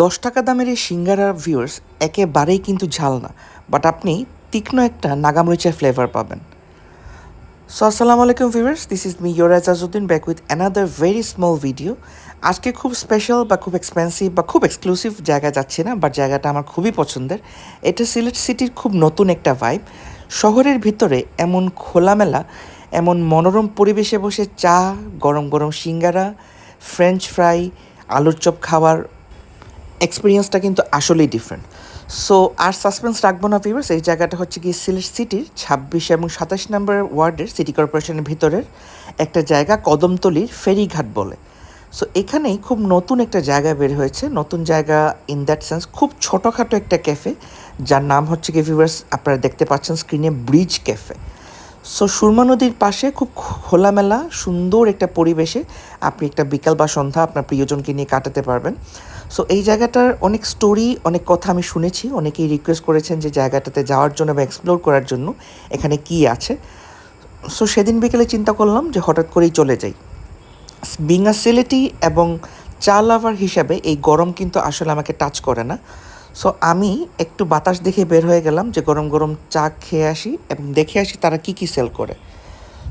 দশ টাকা দামের এই সিঙ্গারা ভিউয়ার্স একেবারেই কিন্তু ঝাল না বাট আপনি তীক্ষ্ণ একটা নাগামরিচের ফ্লেভার পাবেন। সো আসসালামু আলাইকুম viewers this is me ইয়োরাজ Azuddin back with another very small video আজকে খুব স্পেশাল বা খুব এক্সপেন্সিভ বা খুব এক্সক্লুসিভ জায়গায় যাচ্ছি না বাট জায়গাটা আমার খুবই পছন্দের। এটা সিলেট সিটির খুব নতুন একটা ভাইব শহরের ভিতরে এমন খোলামেলা, এমন মনোরম পরিবেশে বসে চা, গরম গরম সিঙ্গারা ফ্রেঞ্চ ফ্রাই আলুর চপ খাওয়ার এক্সপিরিয়েন্সটা কিন্তু আসলেই ডিফারেন্ট সো আর সাসপেন্স রাখব না ভিউয়ার্স এই জায়গাটা হচ্ছে গিয়ে সিলেট সিটির ছাব্বিশ এবং সাতাশ নম্বর ওয়ার্ডের সিটি কর্পোরেশনের ভিতরের একটা জায়গা কদমতলির ফেরিঘাট বলে। সো এখানেই খুব নতুন একটা জায়গা বের হয়েছে। নতুন জায়গা ইন দ্যাট সেন্স খুব ছোটোখাটো একটা ক্যাফে যার নাম হচ্ছে গিয়ে ভিউয়ার্স আপনারা দেখতে পাচ্ছেন স্ক্রিনে ব্রিজ ক্যাফে সো সুরমা নদীর পাশে খুব খোলামেলা, সুন্দর একটা পরিবেশে আপনি একটা বিকাল বা সন্ধ্যা আপনার প্রিয়জনকে নিয়ে কাটাতে পারবেন। সো এই জায়গাটার অনেক স্টোরি অনেক কথা আমি শুনেছি। অনেকেই রিকোয়েস্ট করেছেন যে জায়গাটাতে যাওয়ার জন্য বা এক্সপ্লোর করার জন্য এখানে কি আছে। সো সেদিন বিকেলে চিন্তা করলাম যে হঠাৎ করেই চলে যাই। বিং আ সিলেটি এবং চা লাভার হিসাবে এই গরম কিন্তু আসলে আমাকে টাচ করে না। সো আমি একটু বাতাস দেখে বের হয়ে গেলাম যে গরম গরম চা খেয়ে আসি এবং দেখে আসি তারা কি কি সেল করে।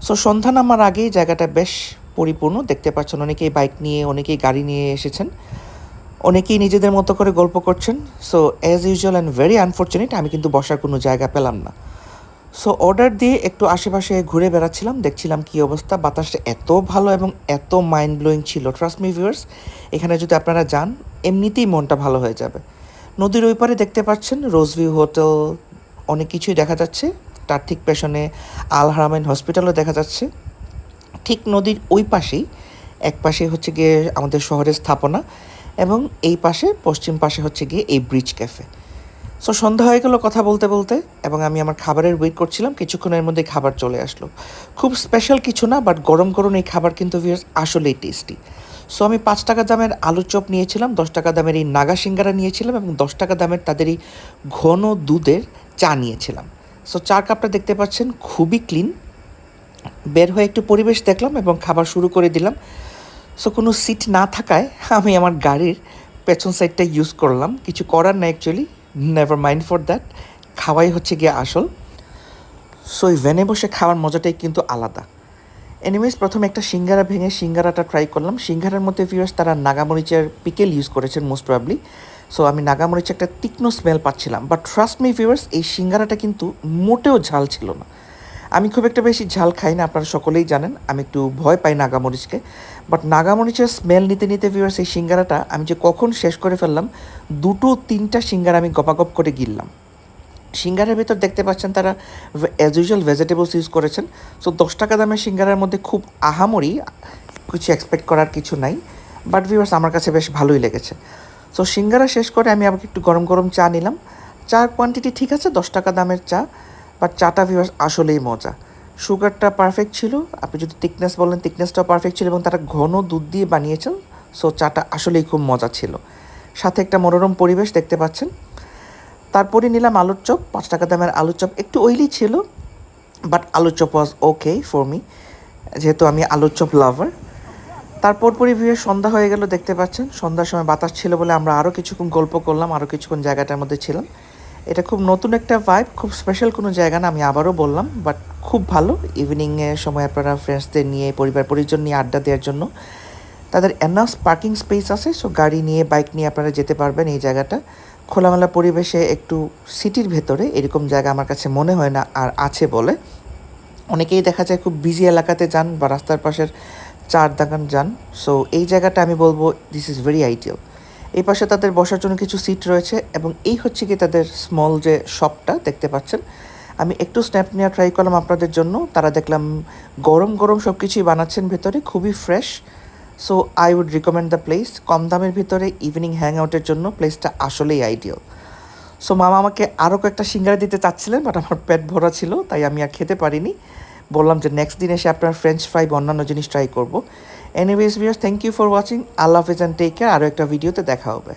সো সন্ধ্যা নামার আগেই জায়গাটা বেশ পরিপূর্ণ। দেখতে পাচ্ছেন অনেকেই বাইক নিয়ে, অনেকেই গাড়ি নিয়ে এসেছেন। অনেকেই নিজেদের মতো করে গল্প করছেন। So as usual and very unfortunate আমি কিন্তু বসার কোনো জায়গা পেলাম না। সো অর্ডার দিয়ে একটু আশেপাশে ঘুরে বেড়াচ্ছিলাম, দেখছিলাম কি অবস্থা। বাতাসটা এত ভালো এবং এত মাইন্ড ব্লোয়িং ছিল। ট্রাস্ট মি ভিউয়ার্স এখানে যদি আপনারা যান, এমনিতেই মনটা ভালো হয়ে যাবে। নদীর ওই পারে দেখতে পাচ্ছেন রোজভিউ হোটেল অনেক কিছুই দেখা যাচ্ছে। তার ঠিক পেছনে আল হারামাইন হসপিটালও দেখা যাচ্ছে। ঠিক নদীর ওই পাশেই, এক পাশে হচ্ছে গিয়ে আমাদের শহরের স্থাপনা। এবং এই পাশে, পশ্চিম পাশে হচ্ছে গিয়ে এই ব্রিজ ক্যাফে সো সন্ধ্যা হয়ে গেলো কথা বলতে বলতে, এবং আমি আমার খাবারের ওয়েট করছিলাম, কিছুক্ষণের মধ্যে খাবার চলে আসলো। খুব স্পেশাল কিছু না বাট গরম গরম এই খাবার কিন্তু ভিউয়ার্স আসলেই টেস্টি সো আমি পাঁচ টাকা দামের আলুর চপ নিয়েছিলাম, দশ টাকা দামের এই নাগা সিঙ্গারা নিয়েছিলাম, এবং দশ টাকা দামের তাদের এই ঘন দুধের চা নিয়েছিলাম। সো চার কাপটা দেখতে পাচ্ছেন, খুবই ক্লিন বের হয়ে একটু পরিবেশ দেখলাম এবং খাবার শুরু করে দিলাম। সো কোনো সিট না থাকায় আমি আমার গাড়ির পেছন সাইডটা ইউজ করলাম। কিছু করার না actually never mind for that খাওয়াই হচ্ছে গিয়ে আসল। সো এই ভ্যানে বসে খাওয়ার মজাটাই কিন্তু আলাদা। এনিওয়েজ প্রথমে একটা সিঙ্গারা ভেঙে সিঙ্গারাটা ট্রাই করলাম। সিঙ্গারার মধ্যে ভিউয়ার্স তারা নাগামরিচের পিকেল ইউজ করেছেন মোস্ট প্রবলি সো আমি নাগামরিচের একটা তীক্ষ্ণ স্মেল পাচ্ছিলাম। বাট ট্রাস্ট মি ভিউয়ার্স এই সিঙ্গারাটা কিন্তু মোটেও ঝাল ছিল না। আমি খুব একটা বেশি ঝাল খাই না, আপনারা সকলেই জানেন। আমি একটু ভয় পাই নাগামরিচকে। বাট নাগামরিচের স্মেল নিতে নিতে ভিউয়ার্স এই সিঙ্গারাটা আমি যে কখন শেষ করে ফেললাম, দুটো তিনটা সিঙ্গারা আমি গপাগপ করে গিললাম। সিঙ্গারের ভেতর দেখতে পাচ্ছেন তারা অ্যাজ ইউজুয়াল ভেজিটেবলস ইউজ করেছেন। সো দশ টাকা দামের সিঙ্গারার মধ্যে খুব আহামরি কিছু এক্সপেক্ট করার কিছু নাই। বাট ভিউয়ার্স আমার কাছে বেশ ভালোই লেগেছে। সো সিঙ্গারা শেষ করে আমি আবার একটু গরম গরম চা নিলাম। চার কোয়ান্টিটি ঠিক আছে, দশ টাকা দামের চা। বাট চাটা ভিউয়ার্স আসলেই মজা। সুগারটা পারফেক্ট ছিল, আপনি যদি থিকনেস বলেন থিকনেসটাও পারফেক্ট ছিল এবং তারা ঘন দুধ দিয়ে বানিয়েছেন সো চাটা আসলেই খুব মজা ছিল। সাথে একটা মনোরম পরিবেশ দেখতে পাচ্ছেন। তারপরে নিলাম আলুর চপ, পাঁচ টাকা দামের আলুর চপ। একটু অয়েলি ছিল বাট আলুর chop was okay for me যেহেতু আমি আলুর চপ লাভার তারপর পরে ভিড়ে সন্ধ্যা হয়ে গেল, দেখতে পাচ্ছেন। সন্ধ্যার সময় বাতাস ছিল বলে আমরা আরও কিছুক্ষণ গল্প করলাম আরও কিছুক্ষণ জায়গাটার মধ্যে ছিলাম। এটা খুব নতুন একটা ভাইব খুব স্পেশাল কোনো জায়গা না, আমি আবারও বললাম বাট খুব ভালো। ইভিনিংয়ের সময় আপনারা ফ্রেন্ডসদের নিয়ে, পরিবার পরিজন নিয়ে আড্ডা দেওয়ার জন্য। তাদের এনাফ পার্কিং স্পেস আছে সো গাড়ি নিয়ে বাইক নিয়ে আপনারা যেতে পারবেন এই জায়গাটা। খোলামেলা পরিবেশে একটু সিটির ভেতরে, এরকম জায়গা আমার কাছে মনে হয় না আর আছে বলে। অনেকেই দেখা যায় খুব বিজি এলাকাতে যান বা রাস্তার পাশের চার দাগান যান। সো এই জায়গাটা আমি বলব দিস ইজ ভেরি আইডিয়াল এই পাশে তাদের বসার জন্য কিছু সিট রয়েছে এবং এই হচ্ছে কি তাদের স্মল যে শপটা দেখতে পাচ্ছেন। আমি একটু স্ন্যাপ নেওয়া ট্রাই করলাম আপনাদের জন্য। তারা দেখলাম গরম গরম সব কিছুই বানাচ্ছেন ভেতরে, খুবই fresh so I would recommend the place কম দামের ভিতরে ইভিনিং হ্যাং আউটের জন্য প্লেসটা আসলেই আইডিয়াল সো মামা আমাকে আরও কয়েকটা সিঙ্গারা দিতে চাচ্ছিলেন বাট আমার পেট ভরা ছিল, তাই আমি আর খেতে পারিনি। বললাম যে নেক্সট দিন এসে আপনার ফ্রেঞ্চ ফ্রাই বা অন্যান্য জিনিস ট্রাই করব। Anyways viewers thank you for watching আল্লাহ হাফিজ অ্যান্ড টেক কেয়ার আরও একটা ভিডিওতে দেখা হবে।